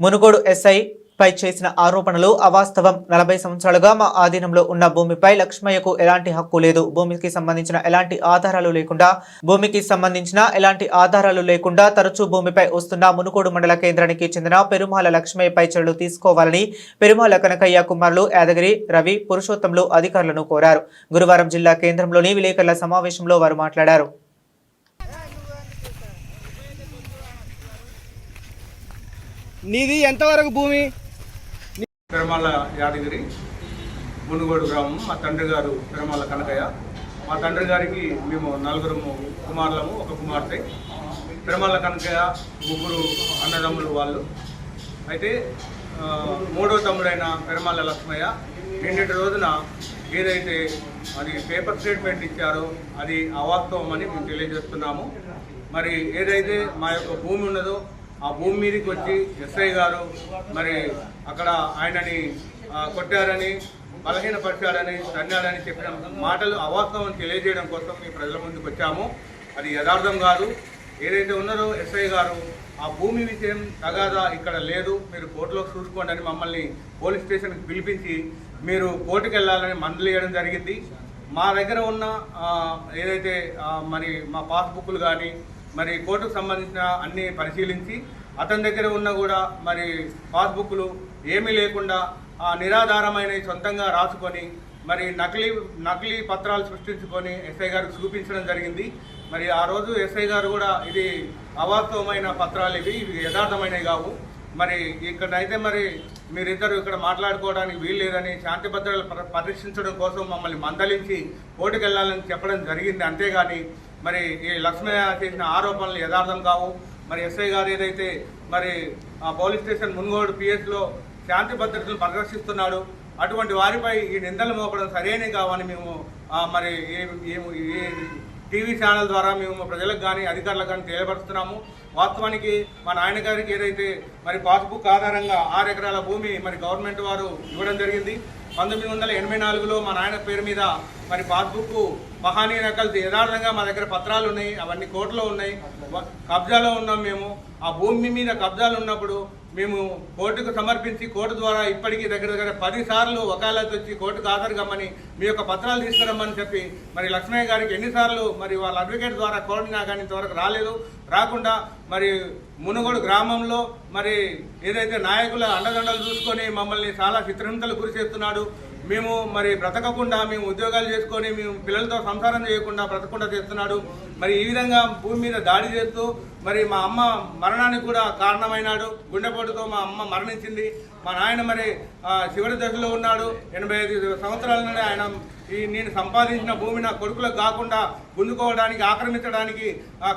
Munugode SI పై చేసిన ఆరోపణలు అవాస్తవం. నలభై సంవత్సరాలుగా మా ఆధీనంలో ఉన్న భూమిపై లక్ష్మయ్యకు ఎలాంటి హక్కు లేదు. భూమికి సంబంధించిన ఎలాంటి ఆధారాలు లేకుండా భూమికి సంబంధించిన ఎలాంటి ఆధారాలు లేకుండా తరచూ భూమిపై వస్తున్న మునుగోడు మండల కేంద్రానికి చెందిన పెరుమాల లక్ష్మయ్యపై చర్యలు తీసుకోవాలని పెరుమాల కనకయ్య కుమారులు యాదగిరి రవి పురుషోత్తంలు అధికారులను కోరారు. గురువారం జిల్లా కేంద్రంలోని విలేకరుల సమావేశంలో వారు మాట్లాడారు. నీది ఎంతవరకు భూమి? పెరమాల యాదగిరి మునుగోడు గ్రామం మా తండ్రి గారు తిరుమల కనకయ్య. మా తండ్రి గారికి మేము నలుగురము కుమారులము ఒక కుమార్తె. తిరుమల కనకయ్య ముగ్గురు అన్నదమ్ములు వాళ్ళు. అయితే మూడో తమ్ముడైన పెరమాల లక్ష్మయ్య నిన్నటి రోజున ఏదైతే అది పేపర్ స్టేట్మెంట్ ఇచ్చారో అది అవాస్తవం అని మేము తెలియజేస్తున్నాము. మరి ఏదైతే మా యొక్క భూమి ఉన్నదో ఆ భూమి మీదకి వచ్చి ఎస్ఐ గారు మరి అక్కడ ఆయనని కొట్టారని కొట్టారని బలహీనపరిచారని తన్నారని చెప్పిన మాటలు అవాస్తవం తెలియజేయడం కోసం మీ ప్రజల ముందుకు వచ్చాము. అది యథార్థం కాదు. ఏదైతే ఉన్నారో ఎస్ఐ గారు ఆ భూమి విషయం తగాదా ఇక్కడ లేదు. మీరు కోర్టులోకి చూసుకోండి అని మమ్మల్ని పోలీస్ స్టేషన్కి పిలిపించి మీరు కోర్టుకు వెళ్ళాలని మందులు వేయడం జరిగింది. మా దగ్గర ఉన్న ఏదైతే మరి మా పాస్బుక్లు కానీ మరి కోర్టుకు సంబంధించిన అన్ని పరిశీలించి అతని దగ్గర ఉన్న కూడా మరి పాస్బుక్లు ఏమీ లేకుండా ఆ నిరాధారమైన సొంతంగా రాసుకొని మరి నకిలీ నకిలీ పత్రాలు సృష్టించుకొని ఎస్ఐ గారికి చూపించడం జరిగింది. మరి ఆ రోజు ఎస్ఐ గారు కూడా ఇది అవాస్తవమైన పత్రాలు ఇవి ఇవి యథార్థమైనవి కావు. మరి ఇక్కడైతే మరి మీరిద్దరు ఇక్కడ మాట్లాడుకోవడానికి వీలు లేదని శాంతి భద్రతలు పరి- పరీక్షించడం కోసం మమ్మల్ని మందలించి కోర్టుకు వెళ్ళాలని చెప్పడం జరిగింది. అంతేగాని మరి ఈ లక్ష్మయ్య చేసిన ఆరోపణలు యథార్థం కావు. మరి ఎస్ఐ గారు ఏదైతే మరి ఆ పోలీస్ స్టేషన్ మున్గోడు పిఎస్లో శాంతి భద్రతలు ప్రదర్శిస్తున్నాడు అటువంటి వారిపై ఈ నిందలు మోపడం సరైనవి కావని మేము మరి ఈ టీవీ ఛానల్ ద్వారా మేము ప్రజలకు కానీ అధికారులకు కానీ తెలియపరుస్తున్నాము. వాస్తవానికి మా నాయన గారికి ఏదైతే మరి పాస్బుక్ ఆధారంగా ఆరు ఎకరాల భూమి మరి గవర్నమెంట్ వారు ఇవ్వడం జరిగింది. పంతొమ్మిది వందల ఎనభై నాలుగులో మా నాయన పేరు మీద మరి పాస్బుక్ మహానీయ నకలు యథార్థంగా మా దగ్గర పత్రాలు ఉన్నాయి అవన్నీ కోర్టులో ఉన్నాయి. కబ్జాలో ఉన్నాం మేము. ఆ భూమి మీద కబ్జాలు ఉన్నప్పుడు మేము కోర్టుకు సమర్పించి కోర్టు ద్వారా ఇప్పటికీ దగ్గర దగ్గర పది సార్లు వకాలత్ వచ్చి కోర్టుకు హాజరు మీ యొక్క పత్రాలు తీసుకురమ్మని చెప్పి మరి లక్ష్మయ్య గారికి ఎన్నిసార్లు మరి వాళ్ళ అడ్వకేట్ ద్వారా కోరినా కానీ ఇంతవరకు రాలేదు. రాకుండా మరి మునుగోడు గ్రామంలో మరి ఏదైతే నాయకుల అండదండలు చూసుకొని మమ్మల్ని చాలా చిత్రహింతలు గురి చేస్తున్నాడు మేము మరి బ్రతకకుండా మేము ఉద్యోగాలు చేసుకొని మేము పిల్లలతో సంసారం చేయకుండా బ్రతకకుండా చేస్తున్నాడు. మరి ఈ విధంగా భూమి మీద దాడి చేస్తూ మరి మా అమ్మ మరణానికి కూడా కారణమైనాడు. గుండెపోటుతో మా అమ్మ మరణించింది. మా నాయన మరి చివరి దశలో ఉన్నాడు. ఎనభై ఐదు సంవత్సరాల నుండి ఆయన ఈ నేను సంపాదించిన భూమి నా కొడుకులకు కాకుండా గుంజుకోవడానికి ఆక్రమించడానికి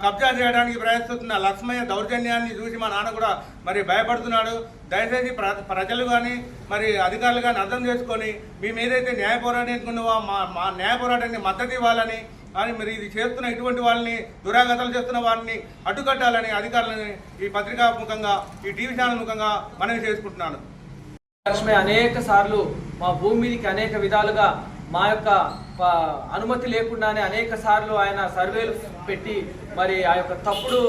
కబ్జా చేయడానికి ప్రయత్నిస్తున్న లక్ష్మయ్య దౌర్జన్యాన్ని చూసి మా నాన్న కూడా మరి భయపడుతున్నాడు. దయచేసి ప్ర ప్రజలు కానీ మరి అధికారులు కానీ అర్థం చేసుకొని మేము ఏదైతే న్యాయ పోరాటానికి మా మా న్యాయ పోరాటానికి మద్దతు ఇవ్వాలని అని మరి ఇది చేస్తున్న ఇటువంటి వాళ్ళని దురాగతాలు చేస్తున్న వారిని అడ్డుకట్టాలని అధికారులని ఈ పత్రికా ముఖంగా ఈ టీవీ ఛానల్ ముఖంగా మనవి చేసుకుంటున్నాను. లక్ష్మి అనేక సార్లు మా భూమి మీదకి అనేక విధాలుగా మా యొక్క అనుమతి లేకుండానే అనేక సార్లు ఆయన సర్వేలు పెట్టి మరి ఆ యొక్క తప్పుడు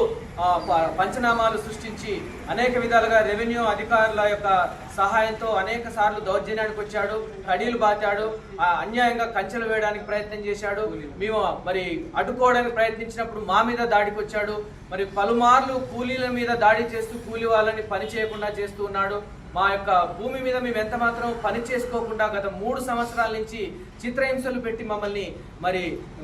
పంచనామాలు సృష్టించి అనేక విధాలుగా రెవెన్యూ అధికారుల యొక్క సహాయంతో అనేక సార్లు దౌర్జన్యానికి వచ్చాడు కడీలు బాచాడు ఆ, అన్యాయంగా కంచెలు వేయడానికి ప్రయత్నం చేశాడు. మేము మరి అడ్డుకోవడానికి ప్రయత్నించినప్పుడు మా మీద దాడికి వచ్చాడు. మరి పలుమార్లు కూలీల మీద దాడి చేస్తూ కూలి వాళ్ళని పని చేయకుండా చేస్తూ ఉన్నాడు. మా యొక్క భూమి మీద మేము ఎంత మాత్రం పని చేసుకోకుండా గత మూడు సంవత్సరాల నుంచి చిత్రహింసలు పెట్టి మమ్మల్ని మరి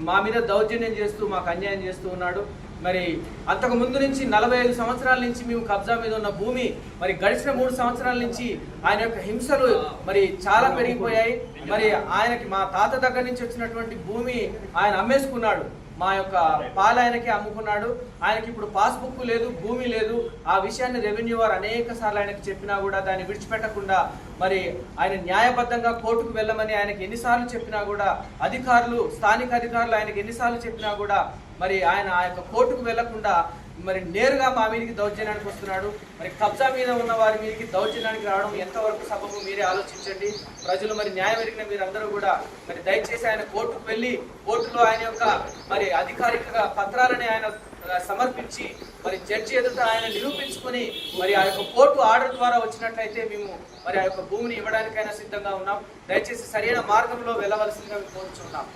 మా మీద దౌర్జన్యం చేస్తూ మాకు అన్యాయం చేస్తూ ఉన్నాడు. మరి అంతకు ముందు నుంచి నలభై ఐదు సంవత్సరాల నుంచి మేము కబ్జా మీద ఉన్న భూమి మరి గడిచిన మూడు సంవత్సరాల నుంచి ఆయన యొక్క హింసలు మరి చాలా పెరిగిపోయాయి. మరి ఆయనకి మా తాత దగ్గర నుంచి వచ్చినటువంటి భూమి ఆయన అమ్మేసుకున్నాడు. మా యొక్క పాలు ఆయనకి అమ్ముకున్నాడు. ఆయనకి ఇప్పుడు పాస్బుక్ లేదు భూమి లేదు. ఆ విషయాన్ని రెవెన్యూ వారు అనేక సార్లు ఆయనకి చెప్పినా కూడా దాన్ని విడిచిపెట్టకుండా మరి ఆయన న్యాయబద్ధంగా కోర్టుకు వెళ్ళమని ఆయనకి ఎన్నిసార్లు చెప్పినా కూడా అధికారులు స్థానిక అధికారులు ఆయనకి ఎన్నిసార్లు చెప్పినా కూడా మరి ఆయన ఆ యొక్క కోర్టుకు వెళ్ళకుండా మరి నేరుగా మా మీదకి దౌర్జన్యానికి వస్తున్నాడు. మరి కబ్జా మీద ఉన్న వారి మీదకి దౌర్జన్యానికి రావడం ఎంతవరకు సబబు మీరే ఆలోచించండి. ప్రజలు మరి న్యాయం ఎరిగిన మీరందరూ కూడా మరి దయచేసి ఆయన కోర్టుకు వెళ్ళి కోర్టులో ఆయన యొక్క మరి అధికారిక పత్రాలని ఆయన సమర్పించి మరి జడ్జి ఎదుట ఆయన నిరూపించుకొని మరి ఆ యొక్క కోర్టు ఆర్డర్ ద్వారా వచ్చినట్లయితే మేము మరి ఆ యొక్క భూమిని ఇవ్వడానికైనా సిద్ధంగా ఉన్నాం. దయచేసి సరైన మార్గంలో వెళ్ళవలసిందిగా కోరుచున్నాం.